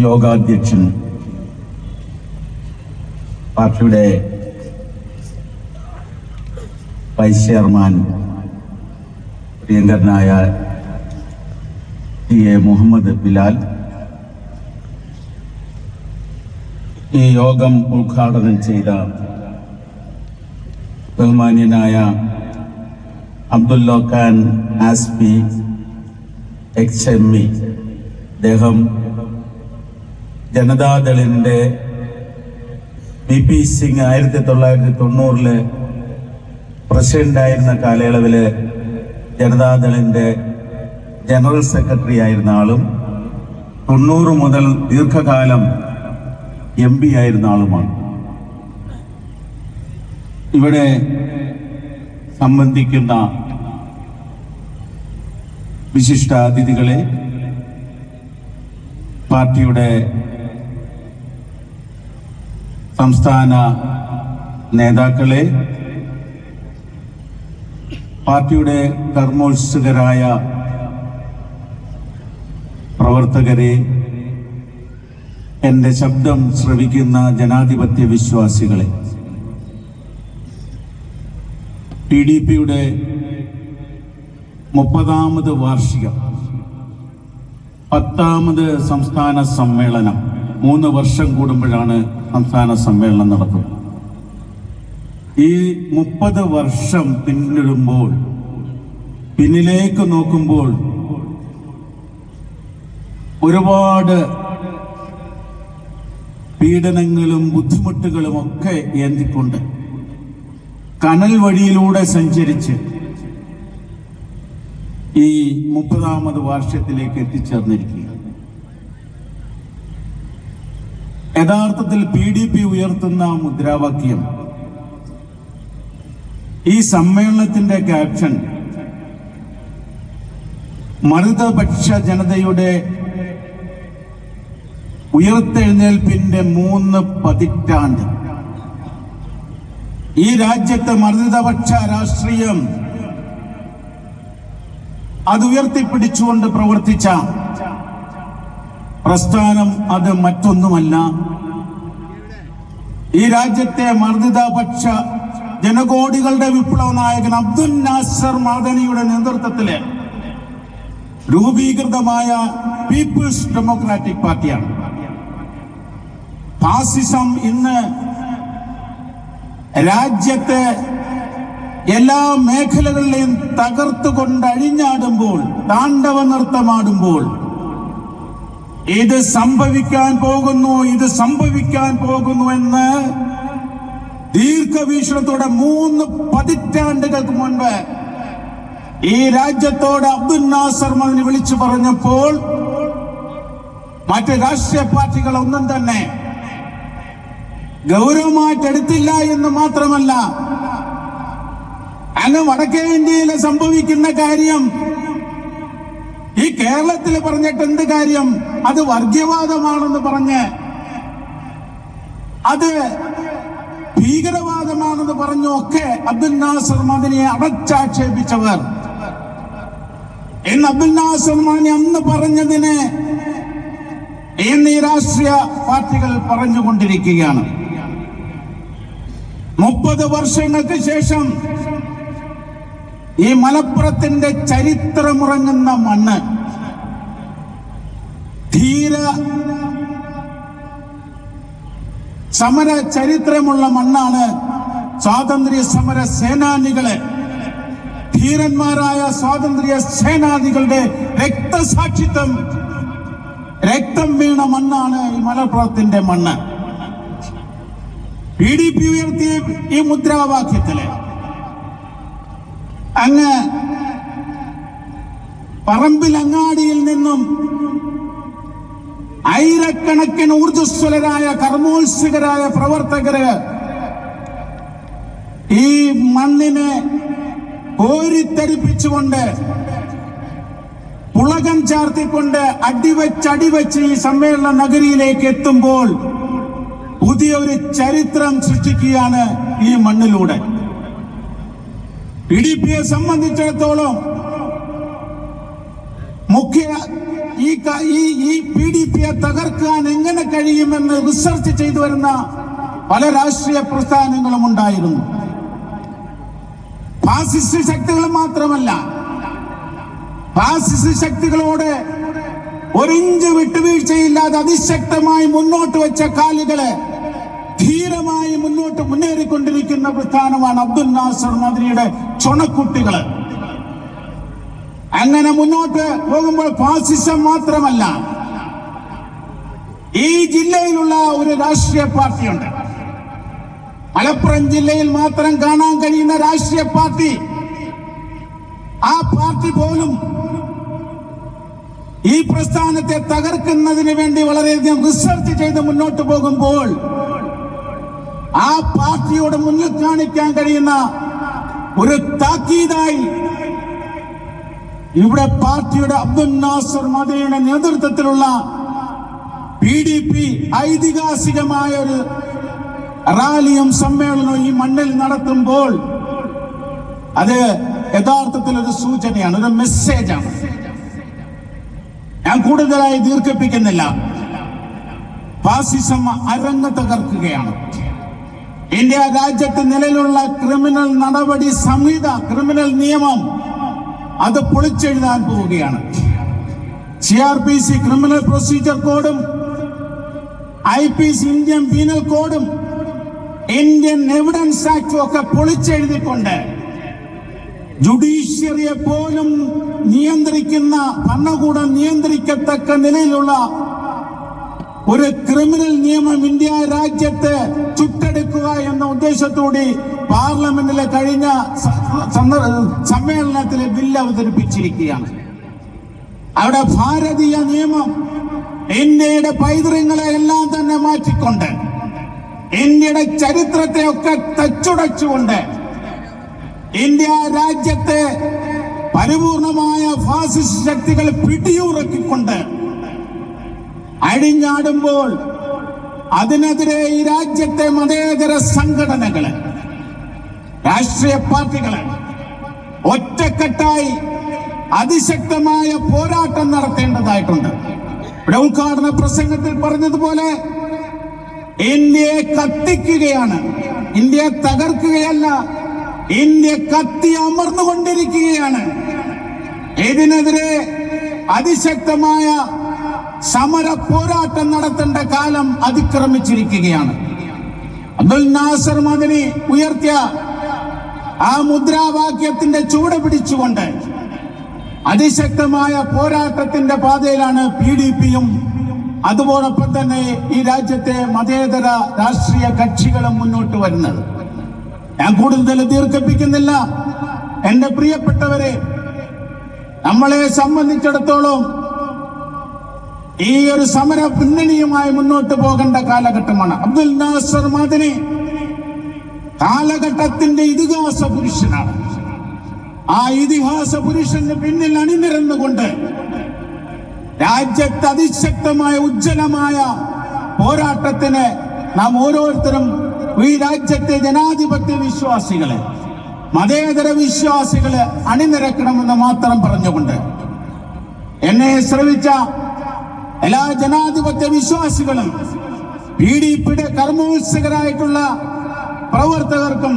യോഗാധ്യക്ഷൻ പാർട്ടിയുടെ vice chairman പ്രിയങ്കരനായ T A Muhammad Bilal. ഈ യോഗം ഉദ്ഘാടനം ചെയ്ത ബഹുമാന്യനായ അബ്ദുല്ല ഖാൻ ആസ്പി എക്സ് എം ഇ അദ്ദേഹം ജനതാദളിന്റെ ബി പി സിംഗ് ആയിരത്തി തൊള്ളായിരത്തി തൊണ്ണൂറിൽ പ്രസിഡന്റായിരുന്ന കാലയളവിൽ ജനതാദളിന്റെ ജനറൽ സെക്രട്ടറി ആയിരുന്ന ആളും തൊണ്ണൂറ് മുതൽ ദീർഘകാലം എം പി ആയിരുന്ന ആളുമാണ്. ഇവിടെ സംബന്ധിക്കുന്ന വിശിഷ്ട അതിഥികളെ പാർട്ടിയുടെ സംസ്ഥാന നേതാക്കളെ പാർട്ടിയുടെ കർമ്മോത്സുകരായ പ്രവർത്തകരെ എന്റെ ശബ്ദം ശ്രവിക്കുന്ന ജനാധിപത്യ വിശ്വാസികളെ ടി ഡി പിയുടെ മുപ്പതാമത് വാർഷികം പത്താമത് സംസ്ഥാന സമ്മേളനം മൂന്ന് വർഷം കൂടുമ്പോഴാണ് സംസ്ഥാന സമ്മേളനം നടക്കുന്നത്. ഈ മുപ്പത് വർഷം പിന്നിടുമ്പോൾ പിന്നിലേക്ക് നോക്കുമ്പോൾ ഒരുപാട് പീഡനങ്ങളും ബുദ്ധിമുട്ടുകളും ഒക്കെ ഏന്തിക്കൊണ്ട് കനൽ വഴിയിലൂടെ സഞ്ചരിച്ച് ഈ മുപ്പതാമത് വാർഷത്തിലേക്ക് എത്തിച്ചേർന്നിരിക്കുക യഥാർത്ഥത്തിൽ പി ഡി പി ഉയർത്തുന്ന മുദ്രാവാക്യം. ഈ സമ്മേളനത്തിന്റെ ക്യാപ്ഷൻ മറുതപക്ഷ ജനതയുടെ ഉയർത്തെഴുന്നേൽപ്പിന്റെ മൂന്ന് പതിറ്റാണ്ട്. ഈ രാജ്യത്തെ മർദ്ദിതപക്ഷ രാഷ്ട്രീയം അത് ഉയർത്തിപ്പിടിച്ചുകൊണ്ട് പ്രവർത്തിച്ച പ്രസ്ഥാനം അത് മറ്റൊന്നുമല്ല. ഈ രാജ്യത്തെ മർദ്ദിതപക്ഷ ജനകോടികളുടെ വിപ്ലവ നായകൻ അബ്ദുൽ നാസർ മാദനിയുടെ നേതൃത്വത്തിൽ രൂപീകൃതമായ പീപ്പിൾസ് ഡെമോക്രാറ്റിക് പാർട്ടിയാണ്. ഫാസിസം ഇന്ന് രാജ്യത്തെ എല്ലാ മേഖലകളിലെയും തകർത്തുകൊണ്ട് അഴിഞ്ഞാടുമ്പോൾ താണ്ഡവ നൃത്തമാടുമ്പോൾ ഇത് സംഭവിക്കാൻ പോകുന്നു ഇത് സംഭവിക്കാൻ പോകുന്നു എന്ന് ദീർഘവീക്ഷണത്തോടെ മൂന്ന് പതിറ്റാണ്ടുകൾക്ക് മുൻപ് ഈ രാജ്യത്തോട് അബ്ദുൽ നാസർ മതിന് വിളിച്ചു പറഞ്ഞപ്പോൾ മറ്റ് രാഷ്ട്രീയ പാർട്ടികൾ ഒന്നും തന്നെ ഗൗരവമായിട്ട് എടുത്തില്ല എന്ന് മാത്രമല്ല അങ്ങ് വടക്കേ ഇന്ത്യയിൽ സംഭവിക്കുന്ന കാര്യം ഈ കേരളത്തിൽ പറഞ്ഞിട്ട് എന്ത് കാര്യം? അത് വർഗീയവാദമാണെന്ന് പറഞ്ഞ്. അത് ഭീകരവാദമാണെന്ന് പറഞ്ഞു ഒക്കെ അബ്ദുൽ നാസർ മദിനിയെ അടച്ചാക്ഷേപിച്ചവർ. എന്ന് അബ്ദുൽ നാസർ മാനി അന്ന് പറഞ്ഞതിന് ഈ രാഷ്ട്രീയ പാർട്ടികൾ പറഞ്ഞുകൊണ്ടിരിക്കുകയാണ്. മുപ്പത് വർഷങ്ങൾക്ക് ശേഷം ഈ മലപ്പുറത്തിന്റെ ചരിത്രമുറങ്ങുന്ന മണ്ണ് ധീര സമര ചരിത്രമുള്ള മണ്ണാണ് സ്വാതന്ത്ര്യ സമര സേനാനികളെ. ധീരന്മാരായ സ്വാതന്ത്ര്യ സേനാനികളുടെ രക്തസാക്ഷിത്വം രക്തം വീണ മണ്ണാണ് ഈ മലപ്പുറത്തിന്റെ മണ്ണ്. പി ഡി പി ഉയർത്തിയ ഈ മുദ്രാവാക്യത്തിൽ അങ്ങ് പറമ്പിലങ്ങാടിയിൽ നിന്നും ആയിരക്കണക്കിന് ഊർജസ്വലരായ കർമ്മോത്സുകരായ പ്രവർത്തകര് ഈ മണ്ണിനെ കോരിത്തരിപ്പിച്ചുകൊണ്ട് പുളകം ചാർത്തിക്കൊണ്ട് അടിവെച്ച് അടിവെച്ച് ഈ സമ്മേളന നഗരിയിലേക്ക് എത്തുമ്പോൾ പുതിയൊരു ചരിത്രം സൃഷ്ടിക്കുകയാണ് ഈ മണ്ണിലൂടെ. പി ഡി പിയെ സംബന്ധിച്ചിടത്തോളം മുഖ്യ ഈ ഈ പി ഡി പിയെ തകർക്കാൻ എങ്ങനെ കഴിയുമെന്ന് റിസർച്ച് ചെയ്തു വരുന്ന പല രാഷ്ട്രീയ പ്രസ്ഥാനങ്ങളും ഉണ്ടായിരുന്നു. ഫാസിസ്റ്റ് ശക്തികൾ മാത്രമല്ല ഫാസിസ്റ്റ് ശക്തികളോട് ഒരിഞ്ച് വിട്ടുവീഴ്ചയില്ലാതെ അതിശക്തമായി മുന്നോട്ട് വെച്ച കാലുകളെ ധീരമായി മുന്നോട്ട് മുന്നേറിക്കൊണ്ടിരിക്കുന്ന പ്രസ്ഥാനമാണ് അബ്ദുൽ നാസർ മദനിയുടെ ചുണക്കുട്ടികൾ. അങ്ങനെ മുന്നോട്ട് പോകുമ്പോൾ ഫാസിസം മാത്രമല്ല ഈ ജില്ലയിലുള്ള ഒരു രാഷ്ട്രീയ പാർട്ടിയുണ്ട്. മലപ്പുറം ജില്ലയിൽ മാത്രം കാണാൻ കഴിയുന്ന രാഷ്ട്രീയ പാർട്ടി. ആ പാർട്ടി പോലും ഈ പ്രസ്ഥാനത്തെ തകർക്കുന്നതിന് വേണ്ടി വളരെയധികം റിസർച്ച് ചെയ്ത് മുന്നോട്ട് പോകുമ്പോൾ ആ പാർട്ടിയോട് മുന്നിൽ കാണിക്കാൻ കഴിയുന്ന ഒരു താക്കീതായി. ഇവിടെ പാർട്ടിയുടെ അബ്ദുൽ നാസർ മദയുടെ നേതൃത്വത്തിലുള്ള പി ഡി പി ഐതിഹാസികമായ ഒരു റാലിയും സമ്മേളനവും ഈ മണ്ണിൽ നടത്തുമ്പോൾ അത് യഥാർത്ഥത്തിൽ ഒരു സൂചനയാണ് ഒരു മെസ്സേജാണ്. ഞാൻ കൂടുതലായി ദീർഘിപ്പിക്കുന്നില്ല. ഫാസിസം അരങ്ങ് തകർക്കുകയാണ്. ഇന്ത്യ രാജ്യത്ത് നിലവിലുള്ള ക്രിമിനൽ നടപടി സംഹിത ക്രിമിനൽ നിയമം അത് പൊളിച്ചെഴുതാൻ പോവുകയാണ്. C R P C criminal procedure കോഡും I P C Indian penal കോഡും ഇന്ത്യൻ എവിഡൻസ് ആക്ടും ഒക്കെ പൊളിച്ചെഴുതിക്കൊണ്ട് ജുഡീഷ്യറിയെ പോലും നിയന്ത്രിക്കുന്ന ഭരണകൂടം നിയന്ത്രിക്കത്തക്ക നിലയിലുള്ള ഒരു ക്രിമിനൽ നിയമം ഇന്ത്യ രാജ്യത്തെ ചുട്ടെടുക്കുക എന്ന ഉദ്ദേശത്തോടെ പാർലമെന്റിലെ കഴിഞ്ഞ സമ്മേളനത്തിലെ ബില്ല് അവതരിപ്പിച്ചിരിക്കുകയാണ്. അവിടെ ഭാരതീയ നിയമം ഇന്ത്യയുടെ പൈതൃകങ്ങളെ എല്ലാം തന്നെ മാറ്റിക്കൊണ്ട് ഇന്ത്യയുടെ ചരിത്രത്തെ ഒക്കെ തച്ചുടച്ചുകൊണ്ട് ഇന്ത്യ രാജ്യത്തെ പരിപൂർണമായ ഫാസിസ്റ്റ് ശക്തികൾ പിടിയുറക്കിക്കൊണ്ട് അഴിഞ്ഞാടുമ്പോൾ അതിനെതിരെ ഈ രാജ്യത്തെ മതേതര സംഘടനകൾ രാഷ്ട്രീയ പാർട്ടികൾ ഒറ്റക്കെട്ടായി അതിശക്തമായ പോരാട്ടം നടത്തേണ്ടതായിട്ടുണ്ട്. ഇവിടെ ഉദ്ഘാടന പ്രസംഗത്തിൽ പറഞ്ഞതുപോലെ ഇന്ത്യയെ കത്തിക്കുകയാണ്. ഇന്ത്യയെ തകർക്കുകയല്ല ഇന്ത്യ കത്തി അമർന്നുകൊണ്ടിരിക്കുകയാണ്. ഇതിനെതിരെ അതിശക്തമായ സമര പോരാട്ടം നടത്തേണ്ട കാലം അതിക്രമിച്ചിരിക്കുകയാണ്. അബ്ദുൽ നാസർ മദനി ഉയർത്തിയ ആ മുദ്രാവാക്യത്തിന്റെ ചൂട് പിടിച്ചുകൊണ്ട് അതിശക്തമായ പോരാട്ടത്തിന്റെ പാതയിലാണ് പി ഡി പിയും അതുപോലൊപ്പം തന്നെ ഈ രാജ്യത്തെ മതേതര രാഷ്ട്രീയ കക്ഷികളും മുന്നോട്ട് വരുന്നത്. ഞാൻ കൂടുതൽ ദീർഘിപ്പിക്കുന്നില്ല. എന്റെ പ്രിയപ്പെട്ടവരെ നമ്മളെ സംബന്ധിച്ചിടത്തോളം ഈ ഒരു സമര പിന്നണിയുമായി മുന്നോട്ട് പോകേണ്ട കാലഘട്ടമാണ്. അബ്ദുൽ നാസർ മദനി കാലഘട്ടത്തിന്റെ ഇതിഹാസ പുരുഷനാണ്. ആ ഇതിഹാസ പുരുഷന് പിന്നിൽ അണിനിരന്നുകൊണ്ട് രാജ്യത്ത് അതിശക്തമായ ഉജ്ജ്വലമായ പോരാട്ടത്തിന് നാം ഓരോരുത്തരും ഈ രാജ്യത്തെ ജനാധിപത്യ വിശ്വാസികളെ മതേതര വിശ്വാസികളെ അണിനിരക്കണമെന്ന് മാത്രം പറഞ്ഞുകൊണ്ട് എന്നെ ശ്രമിച്ച എല്ലാ ജനാധിപത്യ വിശ്വാസികളും പി ഡി പിയുടെ കർമ്മോത്സകരായിട്ടുള്ള പ്രവർത്തകർക്കും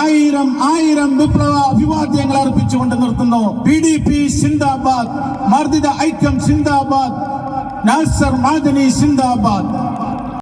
ആയിരം ആയിരം വിപ്ലവ അഭിവാദ്യങ്ങൾ അർപ്പിച്ചുകൊണ്ട് നിർത്തുന്നു. പി ഡി പി സിന്ദാബാദ് മർദ്ദിത ഐക്യം സിന്ദാബാദ് നാസർ മാദനി സിന്ദാബാദ്.